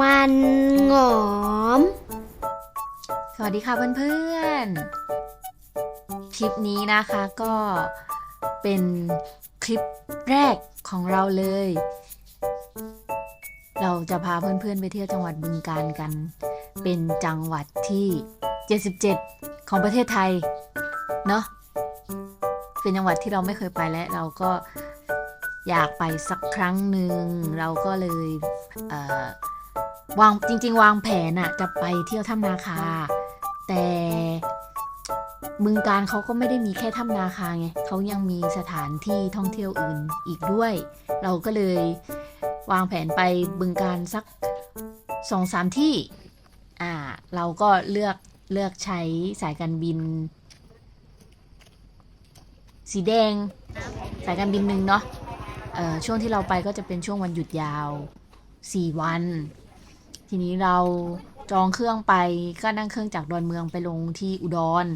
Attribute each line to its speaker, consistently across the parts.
Speaker 1: มันหงอม
Speaker 2: สวัสดีค่ะเพื่อนๆ คลิปนี้นะคะก็เป็นคลิปแรกของเราเลย เราจะพาเพื่อนๆไปเที่ยวจังหวัดบึงกาฬกัน เป็นจังหวัดที่ 77 ของประเทศไทย เนอะเป็นจังหวัดที่เราไม่เคยไปและเราก็อยากไปสักครั้งหนึ่งเราก็เลยเวางจริง ๆ วางแผนอะจะไปเที่ยวถ้ำนาคา แต่บึงการเขาก็ไม่ได้มีแค่ถ้ำนาคาไงเขายังมีสถานที่ท่องเที่ยวอื่นอีกด้วย เราก็เลยวางแผนไปบึงการสักสองสามที่ อ่า เราก็เลือกเลือกใช้สายการบิน สีแดง สายการบินหนึ่งเนาะช่วงที่เราไปก็จะเป็นช่วงวันหยุดยาว 4 วัน ทีนี้เราจองเครื่องไปก็นั่งเครื่องจากดอนเมืองไปลงที่อุดร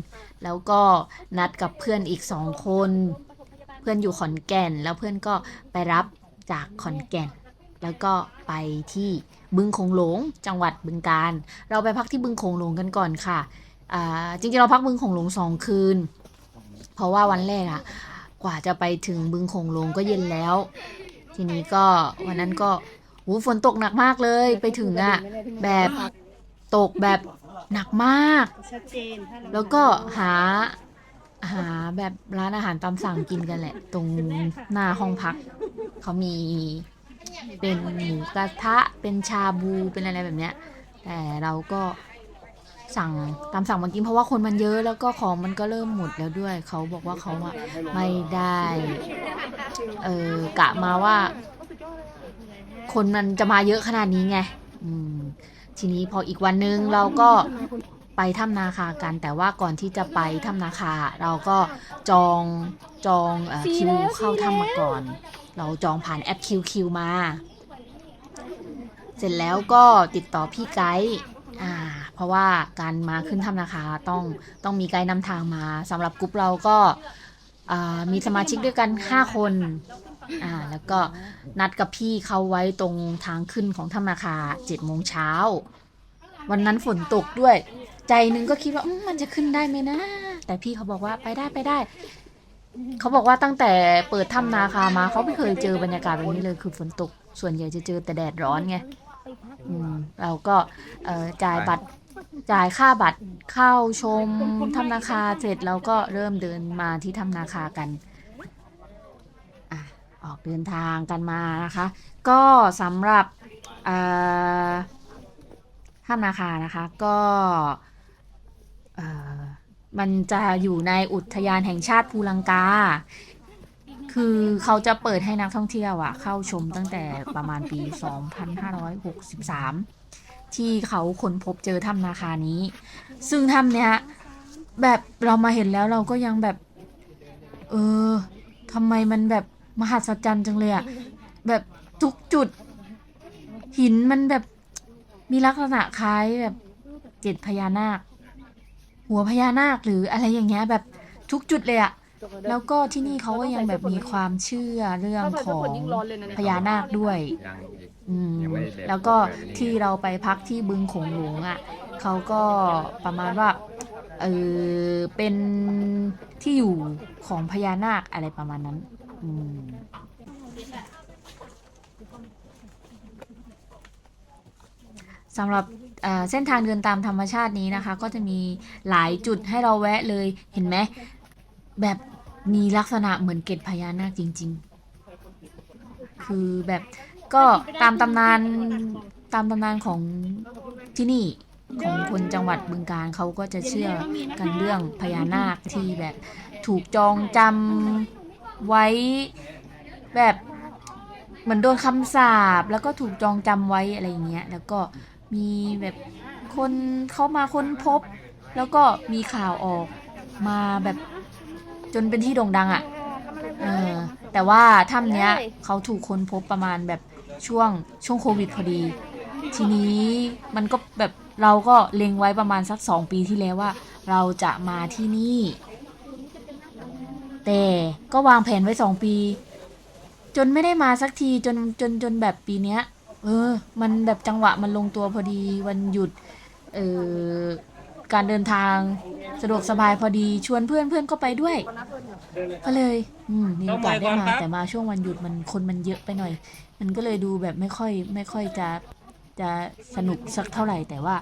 Speaker 2: แล้วก็นัดกับเพื่อนอีกสองคน เพื่อนอยู่ขอนแก่น แล้วเพื่อนก็ไปรับจากขอนแก่น แล้วก็ไปที่บึงโขงหลงจังหวัดบึงกาฬเราไปพักที่บึงโขงหลงกันก่อนค่ะอ่าจริงๆเราพักบึงโขงหลงสองคืน เพราะว่าวันแรกอะกว่าจะไปถึงบึงโขงหลงก็เย็นแล้ว ทีนี้ก็วันนั้นก็ หูฝนตกหนักมากเลย ไปถึงอะแบบตกแบบหนักมาก
Speaker 3: ชัดเจนถ้าเรา
Speaker 2: แล้วก็หาหาแบบร้านอาหารตามสั่งกินกันแหละ ตรงหน้าห้องพัก เขามีเป็นหมูกระทะเป็นชาบูเป็นอะไรแบบเนี้ย แต่เราก็สั่งตามสั่งมากินเพราะว่าคนมันเยอะแล้วก็ของมันก็เริ่มหมดแล้วด้วย เขาบอกว่าเขาอะไม่ได้ เออกะมาว่า คนมันจะมาเยอะขนาดนี้ไงอืมทีนี้พออีกวันนึงเราก็ไปถ้ำนาคากัน แต่ว่าก่อนที่จะไปถ้ำนาคา เราก็จองจองเออคิวเข้าถ้ำมาก่อน เราจองผ่านแอปคิวคิวมา เสร็จแล้วก็ติดต่อพี่ไกด์อ่า เพราะว่าการมาขึ้นถ้ำนาคาต้องต้องมีไกด์นำทางมาสำหรับกลุ่มเราก็อ่ามีสมาชิกด้วยกัน 5 คน อ่าแล้วก็นัดกับพี่เขาไว้ตรงทางขึ้นของถ้ำนาคาเจ็ดโมงเช้า วันนั้นฝนตกด้วย ใจหนึงก็คิดว่าอืมมันจะขึ้นได้ไหมนะ แต่พี่เขาบอกว่าไปได้ไปได้ เขาบอกว่าตั้งแต่เปิดถ้ำนาคามาเขาไม่เคยเจอบรรยากาศแบบนี้เลยคือฝนตก ส่วนใหญ่จะเจอแต่แดดร้อนไงอืมเราก็เอ่อจ่ายบัตรจ่ายค่าบัตรเข้าชมถ้ำนาคาเสร็จเราก็เริ่มเดินมาที่ถ้ำนาคากัน ออกเดินทางกันมานะคะ ก็สำหรับถ้ำนาคานะคะก็มันจะอยู่ในอุทยานแห่งชาติภูลังกา คือเขาจะเปิดให้นักท่องเที่ยวอะเข้าชมตั้งแต่ประมาณปี 2563 ที่เขาค้นพบเจอถ้ำนาคานี้ ซึ่งถ้ำเนี้ยแบบเรามาเห็นแล้วเราก็ยังแบบ เออทำไมมันแบบ มหัศจรรย์จังเลยอะแบบทุกจุด หินมันแบบมีลักษณะคล้ายแบบเจ็ดพญานาค หัวพญานาคหรืออะไรอย่างเงี้ย แบบทุกจุดเลยอะแล้วก็ที่นี่เขาก็ยังแบบมีความเชื่อเรื่องของพญานาคด้วย
Speaker 4: อื
Speaker 2: มแล้วก็ที่เราไปพักที่บึงโขงหลวงอะเขาก็ประมาณว่าเออเป็นที่อยู่ของพญานาคอะไรประมาณนั้น สำหรับเส้นทางเดินตามธรรมชาตินี้นะคะ ก็จะมีหลายจุดให้เราแวะเลยเห็นไหมแบบมีลักษณะเหมือนเกล็ดพญานาคจริง ๆ คือแบบก็ตามตำนานตามตำนานของที่นี่ของคนจังหวัดบึงการเขาก็จะเชื่อกันเรื่องพญานาคที่แบบถูกจองจำ ไว้แบบเหมือนโดนคำสาปแล้วก็ถูกจองจำไว้อะไรอย่างเงี้ยแล้วก็มีแบบคนเขามาค้นพบ แล้วก็มีข่าวออกมาแบบจนเป็นที่โด่งดังอะ่ะเออแต่ว่าถ้ำเนี้ยเขาถูกค้นพบประมาณแบบช่วงช่วงโควิดพอดี ทีนี้มันก็แบบเราก็เล็งไว้ประมาณสักสองปีที่แล้วว่า เราจะมาที่นี่ แต่ก็วางแผนไว้สองปี จนไม่ได้มาสักทีจนจนจนแบบปีเนี้ย เออ มันแบบจังหวะมันลงตัวพอดีวันหยุด เออการเดินทางสะดวกสบายพอดีชวนเพื่อนเพื่อนก็ไปด้วยก็เลยอืมมีโอกาสได้มาแต่มาช่วงวันหยุดมันคนมันเยอะไปหน่อย มันก็เลยดูแบบไม่ค่อย ไม่ค่อยจะจะสนุกสักเท่าไหร่แต่ว่า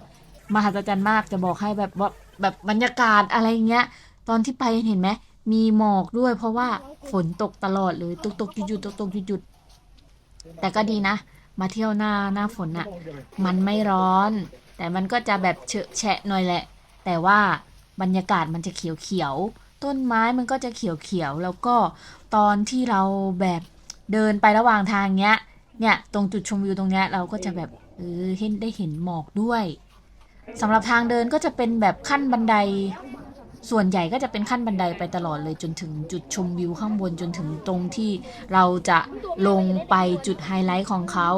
Speaker 2: มหัศจรรย์มากจะบอกให้แบบว่าแบบบรรยากาศอะไรเงี้ย ตอนที่ไปเห็นไหม มีหมอกด้วยเพราะว่าฝนตกตลอดเลยตกตกหยุดๆตกตกหยุดๆแต่ก็ดีนะ มาเที่ยวหน้าหน้าฝนอะมันไม่ร้อน แต่มันก็จะแบบเฉอะแฉะหน่อยแหละ แต่ว่าบรรยากาศมันจะเขียวเขียวต้นไม้มันก็จะเขียวเขียวแล้วก็ตอนที่เราแบบเดินไประหว่างทางเนี้ย เนี่ยตรงจุดชมวิวตรงเนี้ยเราก็จะแบบเออเห็นได้เห็นหมอกด้วยสำหรับทางเดินก็จะเป็นแบบขั้นบันได ส่วนใหญ่ก็จะเป็นขั้นบันไดไปตลอดเลยจนถึงจุดชมวิวข้างบนจนถึงตรงที่เราจะลงไปจุดไฮไลท์ของเขา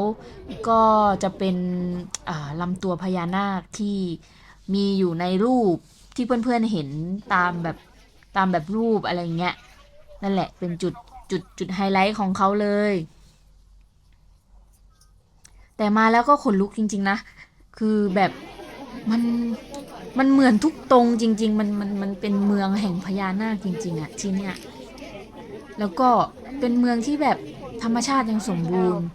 Speaker 2: ก็จะเป็นลำตัวพญานาคที่มีอยู่ในรูปที่เพื่อนๆเห็นตามแบบตามแบบรูปอะไรเงี้ยนั่นแหละเป็นจุดจุดจุดไฮไลท์ของเขาเลย แต่มาแล้วก็ขนลุกจริง ๆ นะ คือแบบมัน มันเหมือนทุกตรงจริง ๆ มันมันมันเป็นเมืองแห่งพญานาคจริง ๆอะที่เนี่ยแล้วก็เป็นเมืองที่แบบธรรมชาติยังสมบูรณ์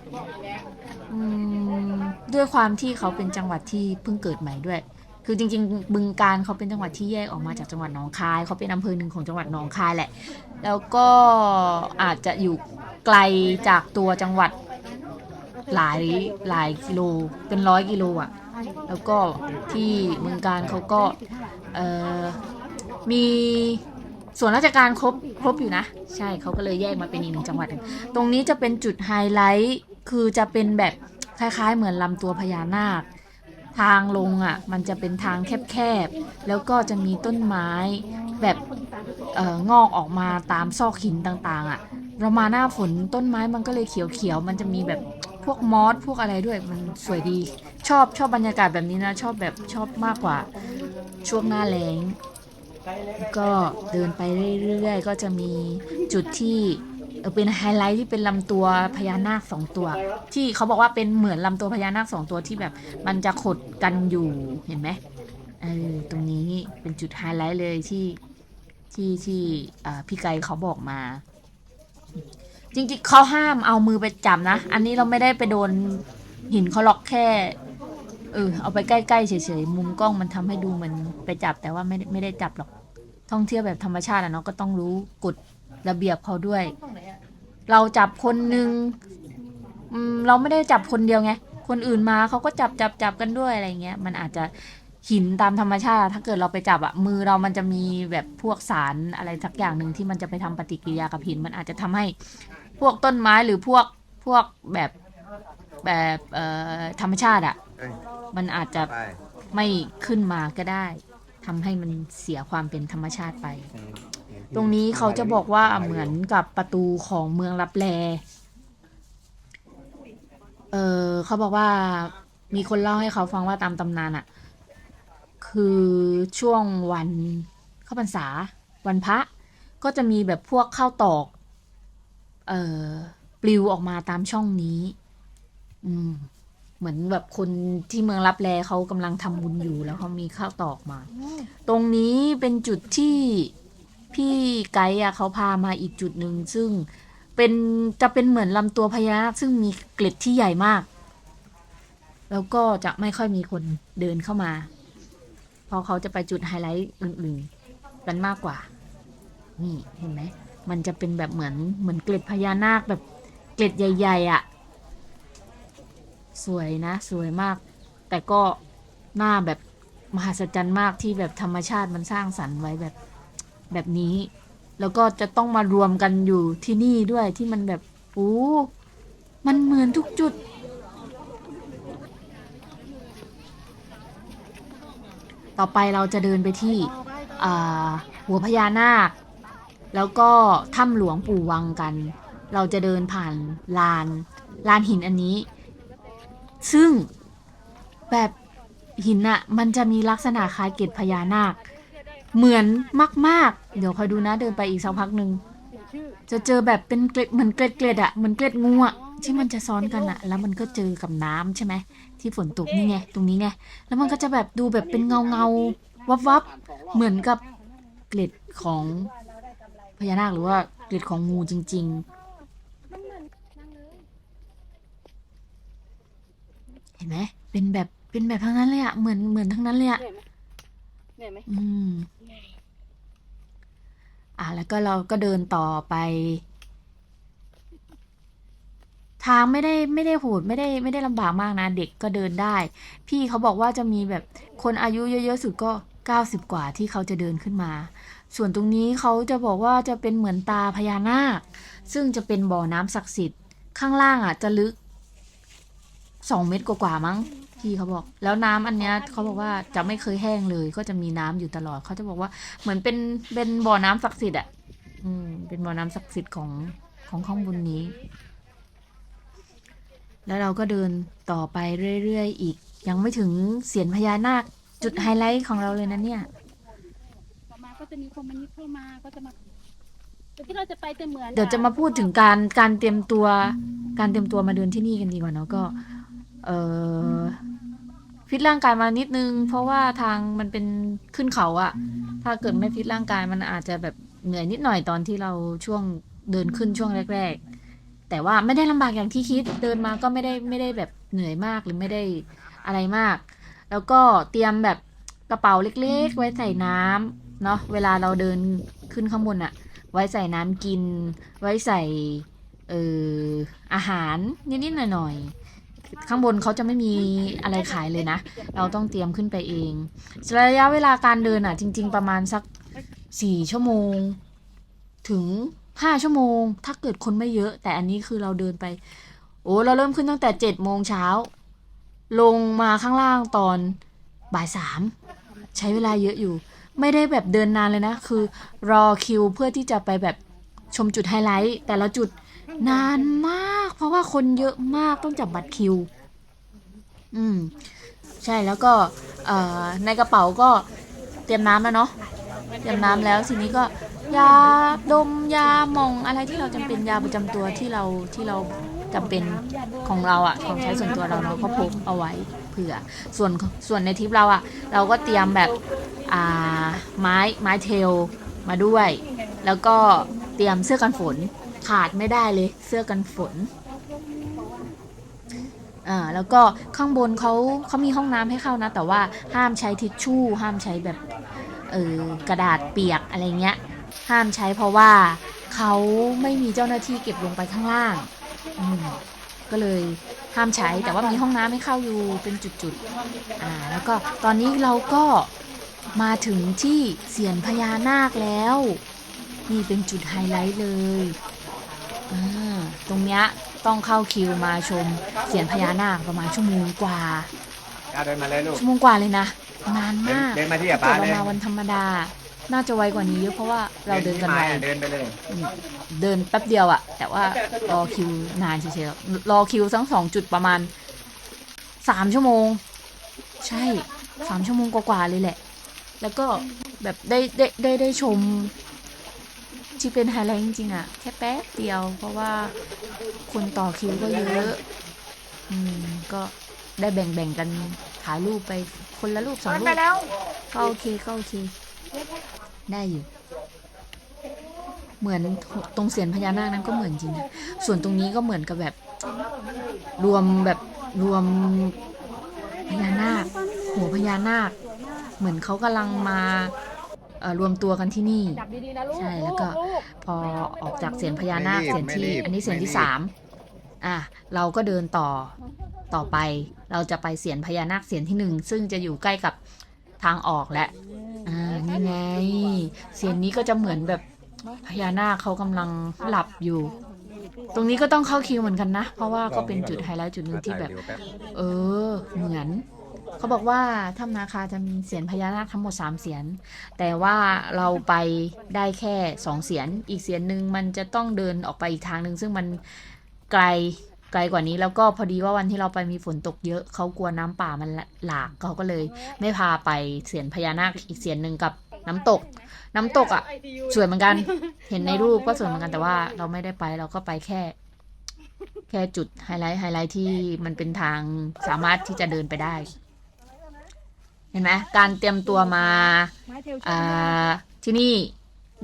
Speaker 2: ด้วยความที่เขาเป็นจังหวัดที่เพิ่งเกิดใหม่ด้วย คือจริง ๆ บึงการเขาเป็นจังหวัดที่แยกออกมาจากจังหวัดหนองคาย เขาเป็นอำเภอหนึ่งของจังหวัดหนองคายแหละ แล้วก็อาจจะอยู่ไกลจากตัวจังหวัด หลายหลายกิโลเป็นร้อยกิโลอะ แล้วก็ที่เมืองการเขาก็มีส่วนราชการครบครบอยู่นะ ใช่เขาก็เลยแยกมาเป็นอีกหนึ่งจังหวัด ตรงนี้จะเป็นจุดไฮไลท์คือจะเป็นแบบคล้ายๆ เหมือนลำตัวพญานาค ทางลงอะ มันจะเป็นทางแคบๆ แล้วก็จะมีต้นไม้แบบงอกออกมาตามซอกหินต่างๆ อะ เรามาหน้าฝนต้นไม้มันก็เลยเขียวๆมันจะมีแบบพวกมอสพวกอะไรด้วยมันสวยดี ชอบชอบบรรยากาศแบบนี้นะ ชอบแบบชอบมากกว่าช่วงหน้าแล้งก็เดินไปเรื่อยๆ ก็จะมีจุดที่เป็นไฮไลท์ที่เป็นลำตัวพญานาคสองตัว ที่เขาบอกว่าเป็นเหมือนลำตัวพญานาคสองตัวที่แบบมันจะขดกันอยู่เห็นไหมเออตรงนี้เป็นจุดไฮไลท์เลยที่ที่ที่พี่ไกด์เขาบอกมา จริงๆเขาห้ามเอามือไปจับนะ อันนี้เราไม่ได้ไปโดนหินเขาล็อกแค่ เออ เอาไปใกล้ๆเฉยๆมุมกล้องมันทำให้ดูเหมันไปจับแต่ว่าไม่ได้ไม่ได้จับหรอก ท่องเที่ยวแบบธรรมชาติอะเนาะก็ต้องรู้กฎระเบียบเขาด้วย เราจับคนหนึ่งเราไม่ได้จับคนเดียวไง คนอื่นมาเขาก็จับจับจับกันด้วยอะไรเงี้ย มันอาจจะหินตามธรรมชาติ ถ้าเกิดเราไปจับอะมือเรามันจะมีแบบพวกสารอะไรสักอย่างหนึ่งที่มันจะไปทำปฏิกิริยากับหิน มันอาจจะทำให้ พวกต้นไม้หรือพวกพวกแบบแบบเอ่อธรรมชาติอะ
Speaker 3: เอ้ย
Speaker 2: มันอาจจะ
Speaker 3: ไป
Speaker 2: ไม่ขึ้นมาก็ได้ทำให้มันเสียความเป็นธรรมชาติไป ตรงนี้เขาจะบอกว่าเหมือนกับประตูของเมืองลับแล เออเขาบอกว่ามีคนเล่าให้เขาฟังว่าตามตำนานอะคือช่วงวันเข้าพรรษา วันพระ ก็จะมีแบบพวกข้าวตอกเอ่อ ปลิวออกมาตามช่องนี้ อืม เหมือนแบบคนที่เมืองรับแลเขากำลังทำบุญอยู่แล้วเขามีข้าวตอกมา ตรงนี้เป็นจุดที่พี่ไกด์อะเขาพามาอีกจุดหนึ่งซึ่งเป็นจะเป็นเหมือนลำตัวพญานาคซึ่งมีเกล็ดที่ใหญ่มาก แล้วก็จะไม่ค่อยมีคนเดินเข้ามาเพราะเขาจะไปจุดไฮไลท์อื่นๆกันมากกว่า นี่เห็นไหม มันจะเป็นแบบเหมือนเหมือนเกล็ดพญานาคแบบเกล็ดใหญ่ ๆอะ สวยนะ สวยมาก แต่ก็หน้าแบบมหัศจรรย์มากที่แบบธรรมชาติมันสร้างสรรค์ไว้แบบแบบนี้ แล้วก็จะต้องมารวมกันอยู่ที่นี่ด้วยที่มันแบบโอ้มันเหมือนทุกจุดต่อไปเราจะเดินไปที่หัวพญานาค แล้วก็ถ้ำหลวงปู่วังกัน เราจะเดินผ่านลาน ลานหินอันนี้ ซึ่งแบบหินอะมันจะมีลักษณะคล้ายเกล็ดพญานาค เหมือนมาก ๆ เดี๋ยวคอยดูนะเดินไปอีกสักพักหนึ่งจะเจอแบบเป็นเกล็ดเหมือนเกล็ดเกล็ดอะเหมือนเกล็ดงูอะที่มันจะซ้อนกันอะแล้วมันก็เจอกับน้ำใช่ไหมที่ฝนตกนี่ไงตรงนี้ไงแล้วมันก็จะแบบดูแบบเป็นเงาเงาวับวับเหมือนกับเกล็ดของ พญานาคหรือว่าเกล็ดของงูจริง ๆ เห็นไหมเป็นแบบเป็นแบบทั้งนั้นเลยอะเหมือนเหมือนทั้งนั้นเลยอะ
Speaker 3: เหนื่อยไหม
Speaker 2: อืมอะแล้วก็เราก็เดินต่อไป ทางไม่ได้ไม่ได้โหดไม่ได้ไม่ได้ลำบากมากนะ เด็กก็เดินได้ พี่เขาบอกว่าจะมีแบบคนอายุเยอะๆสุดก็เก้าสิบกว่าที่เขาจะเดินขึ้นมา ส่วนตรงนี้เขาจะบอกว่าจะเป็นเหมือนตาพญานาค ซึ่งจะเป็นบ่อน้ำศักดิ์สิทธิ์ ข้างล่างอะจะลึกสองเมตรกว่าๆมั้งพี่เขาบอก แล้วน้ำอันเนี้ยเขาบอกว่าจะไม่เคยแห้งเลย ก็จะมีน้ำอยู่ตลอดเขาจะบอกว่าเหมือนเป็นเป็นบ่อน้ำศักดิ์สิทธิ์อะอืมเป็นบ่อน้ำศักดิ์สิทธิ์ของของข้างบนนี้ แล้วเราก็เดินต่อไปเรื่อยๆอีก ยังไม่ถึงเสียนพญานาค จุดไฮไลท์ของเราเลยนะเนี่ย
Speaker 3: จะมีคนมานิดเข้ามาก็จะมาแต่ที่เราจะไปจะเหมือน
Speaker 2: เดี๋ยวจะมาพูดถึงการการเตรียมตัวการเตรียมตัวมาเดินที่นี่กันดีกว่าเนาะก็เออฟิตร่างกายมานิดนึง เพราะว่าทางมันเป็นขึ้นเขาอะถ้าเกิดไม่ฟิตร่างกายมันอาจจะแบบเหนื่อยนิดหน่อยตอนที่เราช่วงเดินขึ้นช่วงแรก ๆ แต่ว่าไม่ได้ลำบากอย่างที่คิดเดินมาก็ไม่ได้ไม่ได้แบบเหนื่อยมากหรือไม่ได้อะไรมาก แล้วก็เตรียมแบบกระเป๋าเล็ก ๆ ไว้ใส่น้ำ เนาะเวลาเราเดินขึ้นข้างบนอะไว้ใส่น้ำกิน ไว้ใส่เอออาหารนิดๆหน่อยๆข้างบนเขาจะไม่มีอะไรขายเลยนะ เราต้องเตรียมขึ้นไปเองระยะเวลาการเดินอะจริง ๆ ประมาณสักสี่ชั่วโมง ถึงห้าชั่วโมง ถ้าเกิดคนไม่เยอะ แต่อันนี้คือเราเดินไป โอ้เราเริ่มขึ้นตั้งแต่เจ็ดโมงเช้า ลงมาข้างล่างตอนบ่ายสามใช้เวลาเยอะอยู่ ไม่ได้แบบเดินนานเลยนะ คือรอคิวเพื่อที่จะไปแบบชมจุดไฮไลท์ แต่ละจุดนานมาก เพราะว่าคนเยอะมากต้องจับบัตรคิว อืม ใช่แล้วก็ในกระเป๋าก็เตรียมน้ำแล้วเนาะเตรียมน้ำแล้วทีนี้ก็ยาดมยาหมองอะไรที่เราจำเป็นยาประจำตัวที่เราที่เรา จำเป็นของเราอะของใช้ส่วนตัวเราเนาก็พกเอาไว้เผื่อส่วนส่วนในทริปเราอะเราก็เตรียมแบบอ่าไม้ไม้เทลมาด้วย แล้วก็เตรียมเสื้อกันฝนขาดไม่ได้เลยเสื้อกันฝนอ่าแล้วก็ข้างบนเขาเขามีห้องน้ำให้เข้านะ แต่ว่าห้ามใช้ทิชชู่ ห้ามใช้แบบเออกระดาษเปียกอะไรเงี้ย ห้ามใช้เพราะว่าเขาไม่มีเจ้าหน้าที่เก็บลงไปข้างล่าง อืมก็เลยห้ามใช้แต่ว่ามีห้องน้ำให้เข้าอยู่เป็นจุดๆอ่าแล้วก็ตอนนี้เราก็มาถึงที่เสียนพญานาคแล้ว นี่เป็นจุดไฮไลท์เลยอ่าตรงเนี้ยต้องเข้าคิวมาชมเสียนพญานาคประมาณชั่วโมงกว่า
Speaker 4: เอาเดินมาเลยลูก
Speaker 2: ชั่วโมงกว่าเลยนะนาน
Speaker 4: เดิน
Speaker 2: มาก
Speaker 4: เดินมาที่
Speaker 2: ถ้า
Speaker 4: กับป้า
Speaker 2: เกิด
Speaker 4: เลย
Speaker 2: เรามาวันธรรมดา น่าจะไวกว่านี้เยอะเพราะว่าเราเดินกันไว
Speaker 4: เดินไปเลย
Speaker 2: อืมเดินแป๊บเดียวอะแต่ว่ารอคิวนานเฉยๆรอคิวทั้งสองจุดประมาณสามชั่วโมง ใช่สามชั่วโมงกว่าๆเลยแหละ แล้วก็แบบได้ได้ได้ได้ชมที่เป็นไฮไลท์จริงๆอะแค่แป๊บเดียว เพราะว่าคนต่อคิวก็เยอะอืมก็ได้แบ่งๆกันถ่ายรูปไปคนละรูปสองรูปก็โอเคก็โอเค ได้อยู่ เหมือนตรงเสียนพญานาคนั้นก็เหมือนจริงนะส่วนตรงนี้ก็เหมือนกับแบบ รวมแบบรวมพญานาคหัวพญานาค เหมือนเขากำลังมาเอ่อรวมตัวกันที่นี่
Speaker 3: จับดีๆนะลูก
Speaker 2: ใช่แล้วก็
Speaker 3: ลูก
Speaker 2: พอออกจากเสียนพญานาคเสียนที่ อันนี้เสียนที่สามอะเราก็เดินต่อต่อไป เราจะไปเสียนพญานาคเสียนที่หนึ่งซึ่งจะอยู่ใกล้กับทางออกและ อ่านี่ไง เสียนนี้ก็จะเหมือนแบบพญานาคเขากำลังหลับอยู่ ตรงนี้ก็ต้องเข้าคิวเหมือนกันนะ เพราะว่าก็เป็นจุดไฮไลท์จุดหนึ่งที่แบบ เออ เหมือน เขาบอกว่าถ้ำนาคาจะมีเสียนพญานาคทั้งหมด 3 เสียน แต่ว่าเราไปได้แค่ 2 เสียน อีกเสียนหนึ่งมันจะต้องเดินออกไปอีกทางหนึ่งซึ่งมันไกล ไกลกว่านี้แล้วก็พอดีว่าวันที่เราไปมีฝนตกเยอะเขากลัวน้ำป่ามันหลากเขาก็เลย ไม่พาไปเสียนพญานาคอีกเสียนหนึ่งกับน้ำตก น้ำตกอะสวยเหมือนกัน เห็นในรูปก็สวยเหมือนกันแต่ว่าเราไม่ได้ไปเราก็ไปแค่ แค่จุดไฮไลท์ไฮไลท์ที่มันเป็นทางสามารถที่จะเดินไปได้ เห็นไหมการเตรียมตัวมา
Speaker 3: ไม้เทลช
Speaker 2: อ่าที่นี่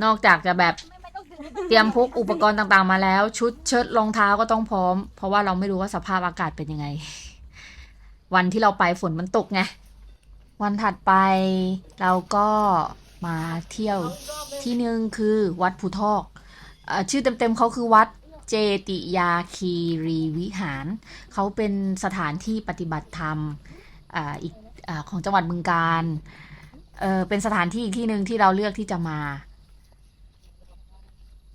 Speaker 2: นอกจากจะแบบ เตรียมพกอุปกรณ์ต่างๆมาแล้ว ชุดเชิ้ตรองเท้าก็ต้องพร้อม เพราะว่าเราไม่รู้ว่าสภาพอากาศเป็นยังไง วันที่เราไปฝนมันตกไง วันถัดไปเราก็มาเที่ยวที่หนึ่งคือวัดภูทอกอชื่อเต็มๆเขาคือวัดเจติยาคีรีวิหาร เขาเป็นสถานที่ปฏิบัติธรรมออีกอของจังหวัดบึงกาฬเออเป็นสถานที่อีกที่หนึ่งที่เราเลือกที่จะมา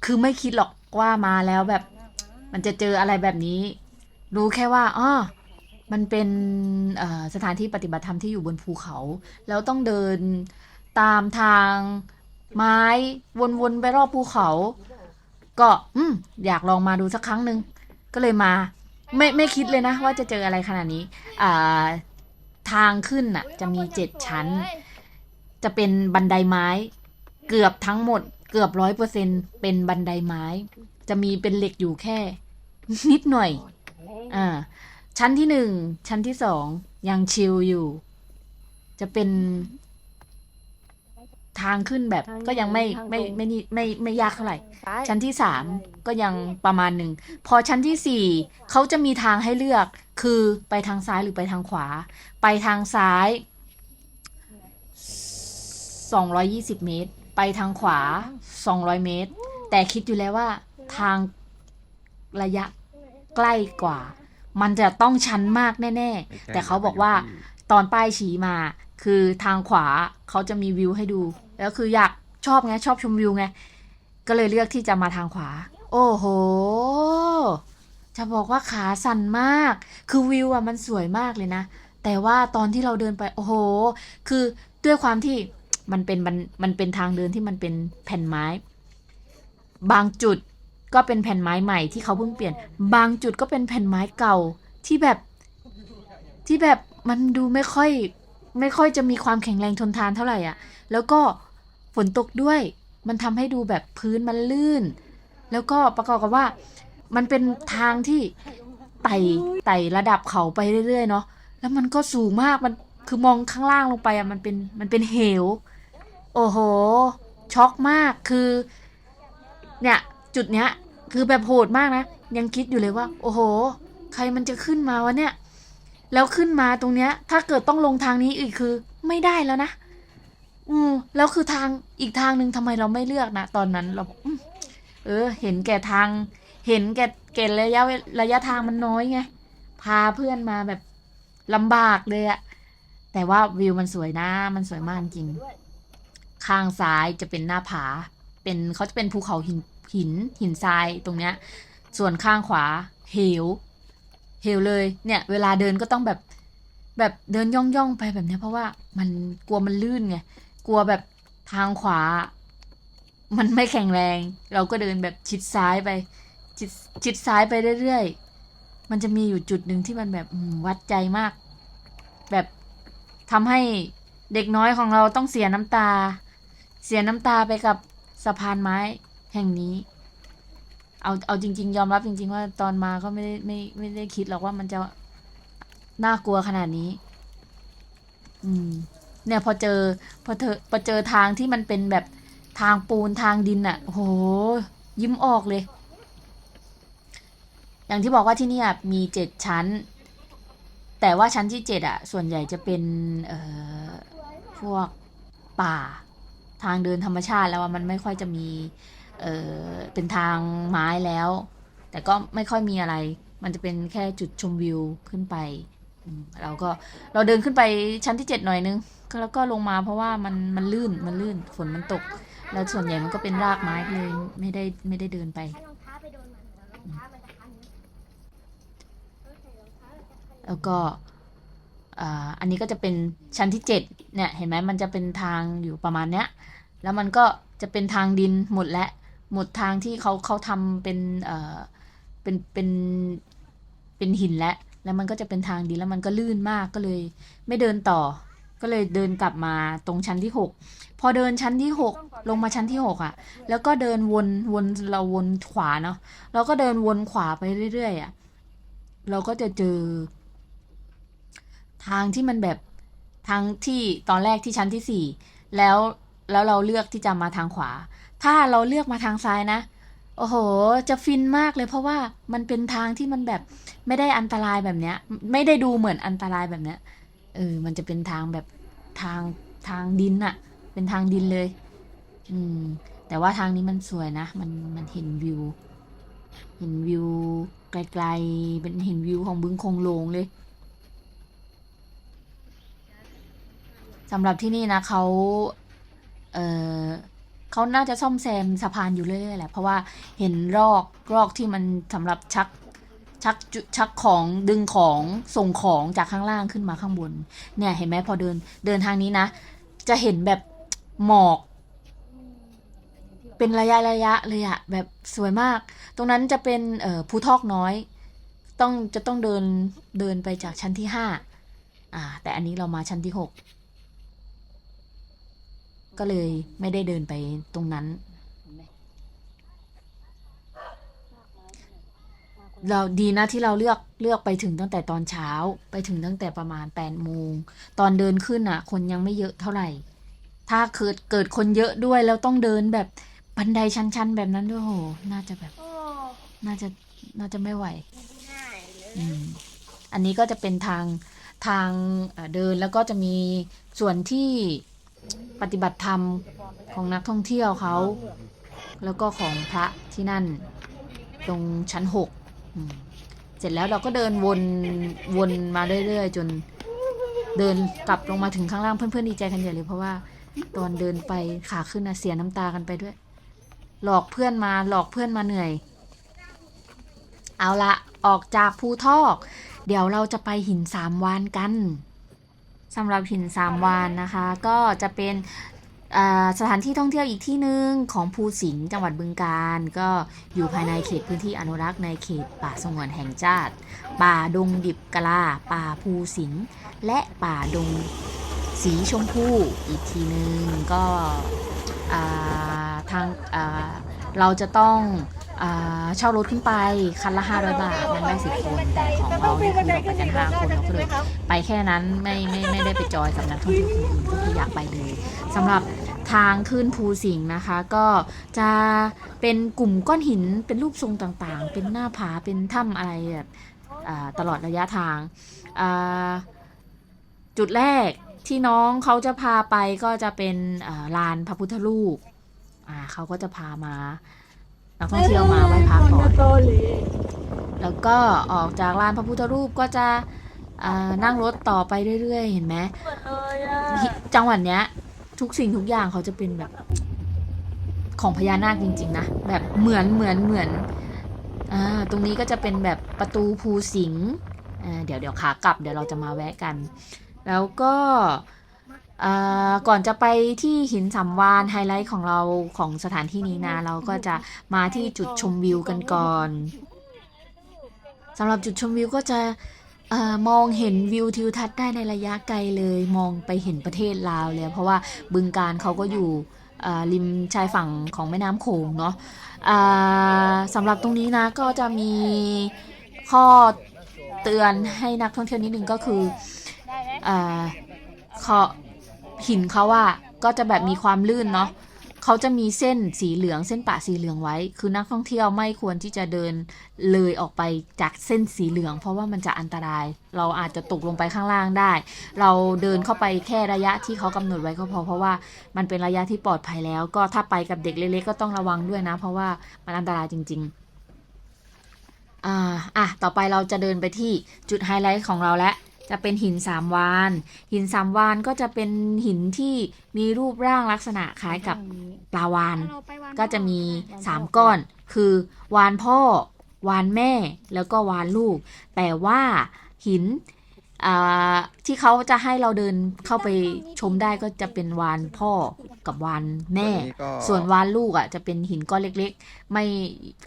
Speaker 2: คือไม่คิดหรอกว่ามาแล้วแบบ มันจะเจออะไรแบบนี้ รู้แค่ว่าอ๋อมันเป็นสถานที่ปฏิบัติธรรมที่อยู่บนภูเขา แล้วต้องเดินตามทางไม้วนๆไปรอบภูเขา ก็อืมอยากลองมาดูสักครั้งหนึ่งก็เลยมา ไม่ไม่คิดเลยนะ ว่าจะเจออะไรขนาดนี้อ่าทางขึ้นน่ะ จะมีเจ็ดชั้น จะเป็นบันไดไม้ เกือบทั้งหมด เกือบร้อยเปอร์เซ็นเป็นบันไดไม้ จะมีเป็นเหล็กอยู่แค่ นิดหน่อย อ่า ชั้นที่หนึ่ง ชั้นที่สองยังชิลอยู่ จะเป็นทางขึ้นแบบก็ยังไม่ไม่ไม่นี่ไม่ไม่ยากเท่าไหร่ ชั้นที่สามก็ยังประมาณหนึ่ง พอชั้นที่สี่เขาจะมีทางให้เลือก คือไปทางซ้ายหรือไปทางขวา ไปทางซ้าย220เมตร ไปทางขวา 200 เมตร แต่คิดอยู่แล้วว่าทางระยะใกล้กว่า มันจะต้องชันมากแน่ ๆ แต่เขาบอกว่าตอนป้ายชี้มา คือทางขวาเขาจะมีวิวให้ดู แล้วคืออยากชอบไงชอบชมวิวไง ก็เลยเลือกที่จะมาทางขวา โอ้โห จะบอกว่าขาสั่นมาก คือวิวอะมันสวยมากเลยนะ แต่ว่าตอนที่เราเดินไป โอ้โห คือด้วยความที่ มันเป็นมันมันเป็นทางเดินที่มันเป็นแผ่นไม้ บางจุดก็เป็นแผ่นไม้ใหม่ที่เขาเพิ่งเปลี่ยน บางจุดก็เป็นแผ่นไม้เก่าที่แบบที่แบบมันดูไม่ค่อย ไม่ค่อยจะมีความแข็งแรงทนทานเท่าไหร่อะ แล้วก็ฝนตกด้วย มันทำให้ดูแบบพื้นมันลื่น แล้วก็ประกอบกับว่า มันเป็นทางที่ไต่ไต่ระดับเขาไปเรื่อยๆเนาะแล้วมันก็สูงมากมันคือมองข้างล่างลงไปอะมันเป็นมันเป็นเหว โอ้โห ช็อกมากคือ เนี่ย จุดเนี้ย คือแบบโหดมากนะ ยังคิดอยู่เลยว่า โอ้โห ใครมันจะขึ้นมาวะเนี่ย แล้วขึ้นมาตรงเนี้ย ถ้าเกิดต้องลงทางนี้อีกคือ ไม่ได้แล้วนะ อืมแล้วคือทางอีกทางหนึ่งทำไมเราไม่เลือกนะตอนนั้นเราเออ เห็นแก่ทาง เห็นแก่เกณฑ์ระยะระยะทางมันน้อยไง พาเพื่อนมาแบบลำบากเลยอะแต่ว่าวิวมันสวยนะ มันสวยมากจริง ข้างซ้ายจะเป็นหน้าผา เป็นเขาจะเป็นภูเขาหินหินหินทรายตรงเนี้ย ส่วนข้างขวาเหวเหวเลยเนี่ย เวลาเดินก็ต้องแบบแบบเดินย่องย่องไปแบบเนี้ยเพราะว่ามันกลัวมันลื่นไงกลัวแบบทางขวา มันไม่แข็งแรง เราก็เดินแบบชิดซ้ายไปชิดชิดซ้ายไปเรื่อยๆมันจะมีอยู่จุดหนึ่งที่มันแบบวัดใจมาก แบบทำให้เด็กน้อยของเราต้องเสียน้ำตา เสียน้ำตาไปกับสะพานไม้แห่งนี้ เอาเอาจริง ๆ ยอมรับจริง ๆ ว่าตอนมาก็ไม่ได้ไม่ไม่ได้คิดหรอกว่ามันจะน่ากลัวขนาดนี้ อืม เนี่ยพอเจอ พอเธอพอเจอทางที่มันเป็นแบบทางปูนทางดินอะ่ะโห ยิ้มออกเลย อย่างที่บอกว่าที่นี่มีเจ็ดชั้น แต่ว่าชั้นที่เจ็ดอะ ส่วนใหญ่จะเป็น เอ่อ พวกป่า ทางเดินธรรมชาติแล้วมันไม่ค่อยจะมีเออเป็นทางไม้แล้ว แต่ก็ไม่ค่อยมีอะไร มันจะเป็นแค่จุดชมวิวขึ้นไป เราก็เราเดินขึ้นไปชั้นที่เจ็ดหน่อยนึง แล้วก็ลงมาเพราะว่ามันมันลื่นมันลื่นฝนมันตก แล้วส่วนใหญ่มันก็เป็นรากไม้เลยไม่ได้ไม่ได้เดินไปแล้วก็ อันนี้ก็จะเป็นชั้นที่เจ็ดเนี่ยเห็นไหมมันจะเป็นทางอยู่ประมาณเนี้ยแล้วมันก็จะเป็นทางดินหมดและหมดทางที่เขาเขาทำเป็นเอ่อเป็นเป็นเป็นหินและแล้วมันก็จะเป็นทางดินแล้วมันก็ลื่นมากก็เลย ไม่เดินต่อ ก็เลยเดินกลับมาตรงชั้นที่หกพอเดินชั้นที่หกลงมาชั้นที่หกอะ แล้วก็เดินวนวนเราวนขวาเนาะเราก็เดินวนขวาไปเรื่อยๆอะเราก็จะเจอ ทางที่มันแบบทางที่ตอนแรกที่ชั้นที่สี่แล้วแล้วเราเลือกที่จะมาทางขวา ถ้าเราเลือกมาทางซ้ายนะ โอ้โห จะฟินมากเลยเพราะว่ามันเป็นทางที่มันแบบไม่ได้อันตรายแบบเนี้ย ไม่ได้ดูเหมือนอันตรายแบบเนี้ย เออ มันจะเป็นทางแบบทางทางดินอะเป็นทางดินเลย อืม แต่ว่าทางนี้มันสวยนะ มันมันเห็นวิว เห็นวิวไกลๆ เป็นเห็นวิวของบึงคงโลงเลย สำหรับที่นี่นะเขาเออเขาน่าจะซ่อมแซมสะพานอยู่เรื่อยๆแหละ เพราะว่าเห็นรอกรอกที่มันสำหรับชักชักจุชักของดึงของส่งของจากข้างล่างขึ้นมาข้างบน เนี่ยเห็นไหมพอเดินเดินทางนี้นะ จะเห็นแบบหมอก เป็นระยะระยะเลยอะแบบสวยมาก ตรงนั้นจะเป็นเอ่อภูทอกน้อย ต้องจะต้องเดินเดินไปจากชั้นที่ห้าอ่า แต่อันนี้เรามาชั้นที่หก ก็เลยไม่ได้เดินไปตรงนั้น เราดีนะที่เราเลือกเลือกไปถึงตั้งแต่ตอนเช้าไปถึงตั้งแต่ประมาณแปดโมงตอนเดินขึ้นอะ คนยังไม่เยอะเท่าไหร่ ถ้าเกิดเกิดคนเยอะด้วยแล้วต้องเดินแบบบันไดชันๆแบบนั้นด้วยโหน่าจะแบบ
Speaker 1: โอ้
Speaker 2: น่าจะน่าจะไม่ไหว
Speaker 1: ง่ายเลย
Speaker 2: อืมอันนี้ก็จะเป็นทางทางเอ่อเดินแล้วก็จะมีส่วนที่ ปฏิบัติธรรมของนักท่องเที่ยวเขา แล้วก็ของพระที่นั่น ตรงชั้นหกเสร็จแล้วเราก็เดินวนวนมาเรื่อยๆ จนเดินกลับลงมาถึงข้างล่างเพื่อนๆดีใจกันใหญ่เลยเพราะว่าตอนเดินไปขาขึ้นนะเสียน้ำตากันไปด้วย หลอกเพื่อนมาหลอกเพื่อนมาเหนื่อย เอาละออกจากภูทอก เดี๋ยวเราจะไปหินสามวานกัน สำหรับหินสามวานนะคะ ก็จะเป็นสถานที่ท่องเที่ยวอีกที่หนึ่งของภูสิงห์จังหวัดบึงกาฬก็อยู่ภายในเขตพื้นที่อนุรักษ์ในเขตป่าสงวนแห่งชาติ ป่าดงดิบกลา ป่าภูสิงห์และป่าดงสีชมพูอีกทีหนึ่งก็ทางเราจะต้อง เช่ารถขึ้นไปคันละ 500 บาทนั่งได้สิบคนแต่ของเราเนี่ยคือเราไปกันห้าคนเราก็เลยไปแค่นั้นไม่ไม่ไม่ได้ไปจอยกับนักท่องเที่ยวคนอื่นที่อยากไปเลยสำหรับทางขึ้นภูสิงห์นะคะ ก็จะเป็นกลุ่มก้อนหินเป็นรูปทรงต่างๆ เป็นหน้าผาเป็นถ้ำอะไรแบบอ่าตลอดระยะทาง จุดแรกที่น้องเขาจะพาไปก็จะเป็นลานพระพุทธรูปเขาก็จะพามา นักท่องเที่ยวมาไหว้พระก่อน แล้วก็ออกจากลานพระพุทธรูปก็จะนั่งรถต่อไปเรื่อยๆ เห็นไหมจังหวัดเนี้ย ทุกสิ่งทุกอย่างเขาจะเป็นแบบของพญานาคจริง ๆ นะ แบบเหมือนเหมือนเหมือนอ่าตรงนี้ก็จะเป็นแบบประตูภูสิงห์อ่าเดี๋ยวเดี๋ยวขากลับ เดี๋ยวเราจะมาแวะกัน แล้วก็ ก่อนจะไปที่หินสัมวานไฮไลท์ของเราของสถานที่นี้นะ เราก็จะมาที่จุดชมวิวกันก่อนสำหรับจุดชมวิวก็จะอมองเห็นวิวทิวทัศน์ได้ในระยะไกลเลยมองไปเห็นประเทศลาวเลยเพราะว่าบึงการเขาก็อยู่ริมชายฝั่งของแม่น้ำโขงเนาะสำหรับตรงนี้นะก็จะมีข้อเตือนให้นักท่องเที่ยวนิดนึงก็คืออขา หินเขาว่าก็จะแบบมีความลื่นเนาะเขาจะมีเส้นสีเหลืองเส้นปะสีเหลืองไว้ คือนักท่องเที่ยวไม่ควรที่จะเดินเลยออกไปจากเส้นสีเหลือง เพราะว่ามันจะอันตราย เราอาจจะตกลงไปข้างล่างได้ เราเดินเข้าไปแค่ระยะที่เขากำหนดไว้ก็พอเพราะว่ามันเป็นระยะที่ปลอดภัยแล้ว ก็ถ้าไปกับเด็กเล็กๆก็ต้องระวังด้วยนะ เพราะว่ามันอันตรายจริง ๆอ่าอะต่อไปเราจะเดินไปที่จุดไฮไลท์ของเราแล้ว จะเป็นหินสามวานหินสามวานก็จะเป็นหินที่มีรูปร่างลักษณะคล้ายกับปลาวาน
Speaker 3: ถ้าเราไปวัน
Speaker 2: ก็จะมีสามก้อน คือวานพ่อ วานแม่ แล้วก็วานลูก แต่ว่าหินอ่าที่เขาจะให้เราเดินเข้าไปชมได้ก็จะเป็นวานพ่อกับวานแม่
Speaker 4: วันนี้ก็
Speaker 2: ส่วนวานลูกอะจะเป็นหินก้อนเล็กๆ ไม่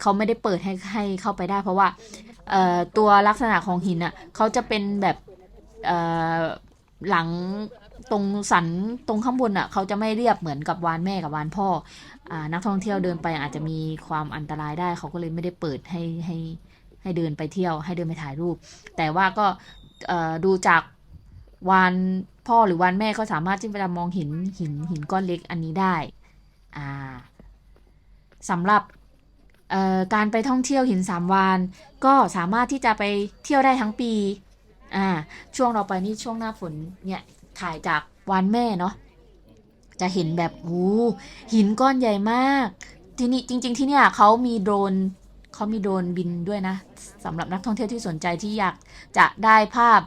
Speaker 2: เขาไม่ได้เปิดให้ให้เข้าไปได้ เพราะว่าเอ่อตัวลักษณะของหินอะเขาจะเป็นแบบเอ่อ หลังตรงสันตรงข้างบนอะเขาจะไม่เรียบเหมือนกับวานแม่กับวานพ่ออนักท่องเที่ยวเดินไปอาจจะมีความอันตรายได้ เขาก็เลยไม่ได้เปิดให้ให้ให้เดินไปเที่ยว ให้เดินไปถ่ายรูป แต่ว่าก็ดูจากวานพ่อหรือวานแม่ก็สามารถที่จะมองเห็นหินหินก้อนเล็กอันนี้ได้อ่าสำหรับการไปท่องเที่ยวหินสามวานก็สามารถที่จะไปเที่ยวได้ทั้งปี อ่า ช่วงเราไปนี่ช่วงหน้าฝนเนี่ยถ่ายจากวานแม่เนาะจะเห็นแบบโอ้หินก้อนใหญ่มาก ที่นี่จริง ๆ ที่เนี่ยเขามีโดรนเขามีโดรนบินด้วยนะสำหรับนักท่องเที่ยวที่สนใจที่อยากจะได้ภาพ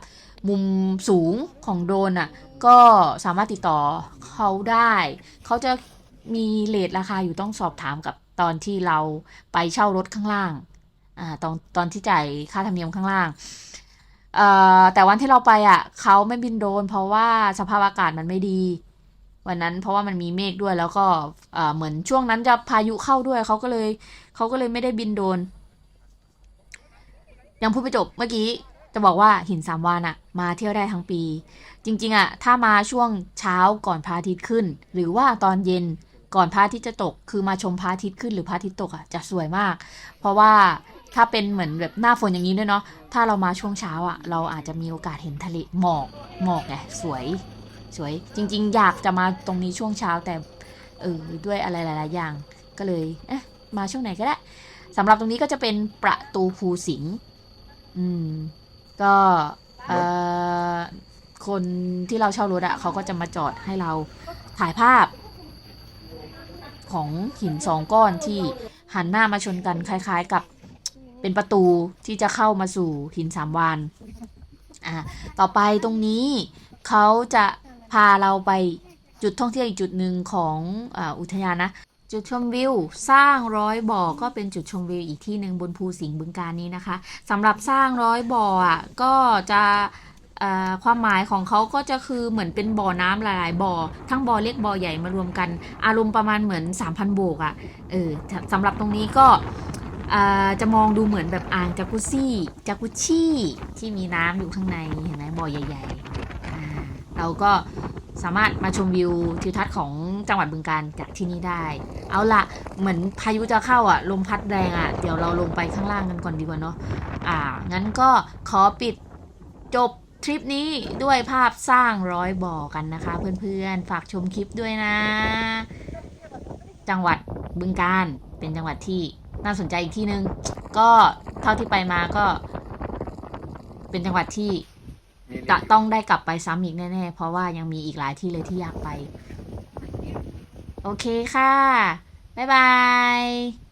Speaker 2: มุมสูงของโดรนอะก็สามารถติดต่อเขาได้ เขาจะมีเลทราคาอยู่ต้องสอบถามกับตอนที่เราไปเช่ารถข้างล่างอ่าตอนตอนที่จ่ายค่าธรรมเนียมข้างล่าง แต่วันที่เราไปอะเขาไม่บินโดรนเพราะว่าสภาพอากาศมันไม่ดี วันนั้นเพราะว่ามันมีเมฆด้วยแล้วก็เอ่อเหมือนช่วงนั้นจะพายุเข้าด้วยเขาก็เลยเขาก็เลยไม่ได้บินโดรนยังพูดไม่จบเมื่อกี้จะบอกว่าหินสามวานอะมาเที่ยวได้ทั้งปี จริงๆอะถ้ามาช่วงเช้าก่อนพระอาทิตย์ขึ้น หรือว่าตอนเย็นก่อนพระอาทิตย์จะตก คือมาชมพระอาทิตย์ขึ้นหรือพระอาทิตย์ตกอะจะสวยมาก เพราะว่า ถ้าเป็นเหมือนแบบหน้าฝนอย่างนี้ด้วยเนาะถ้าเรามาช่วงเช้าอะ่ะ เราอาจจะมีโอกาสเห็นทะเลหมอกหมอกไงสวยสวย จริง ๆ อยากจะมาตรงนี้ช่วงเช้าแต่เออด้วยอะไรหลาย ๆ อย่างก็เลยเอ๊ะมาช่วงไหนก็ได้สำหรับตรงนี้ก็จะเป็นประตูภูสิงห์อืมก็เอ่อคนที่เราเช่ารถอะเขาก็จะมาจอดให้เราถ่ายภาพ ของหินสองก้อนที่หันหน้ามาชนกันคล้าย ๆ กับ เป็นประตูที่จะเข้ามาสู่หินสามวานอ่าต่อไปตรงนี้เขาจะพาเราไปจุดท่องเที่ยวอีกจุดหนึ่งของออุทยานนะ จุดชมวิว สร้างร้อยบ่อก็เป็นจุดชมวิวอีกที่หนึ่งบนภูสิงห์บึงการนี้นะคะสำหรับสร้างร้อยบ่ออะก็จะความหมายของเขาก็จะคือเหมือนเป็นบ่อน้ำหลาย ๆ บ่อ ทั้งบ่อเล็กบ่อใหญ่มารวมกัน อารมณ์ประมาณเหมือน 3,000 โบกอะเออสำหรับตรงนี้ก็ จะมองดูเหมือนแบบอ่างจากุซี่จากุชี่ที่มีน้ำอยู่ข้างในเห็นไหมบ่อใหญ่ๆเราก็สามารถมาชมวิวทิวทัศน์ของจังหวัดบึงการจากที่นี่ได้ เอาละเหมือนพายุจะเข้าอะ ลมพัดแรงอะ เดี๋ยวเราลงไปข้างล่างกันก่อนดีกว่าเนาะ อ่า งั้นก็ขอปิดจบทริปนี้ด้วยภาพสร้างร้อยบ่อกันนะคะ เพื่อนๆ ฝากชมคลิปด้วยนะ จังหวัดบึงการเป็นจังหวัดที่ น่าสนใจอีกที่หนึ่งก็เท่าที่ไปมาก็ เป็นจังหวัดที่จะต้องได้กลับไปซ้ำอีกแน่ๆ เพราะว่ายังมีอีกหลายที่เลยที่อยากไป โอเคค่ะ บ๊ายบาย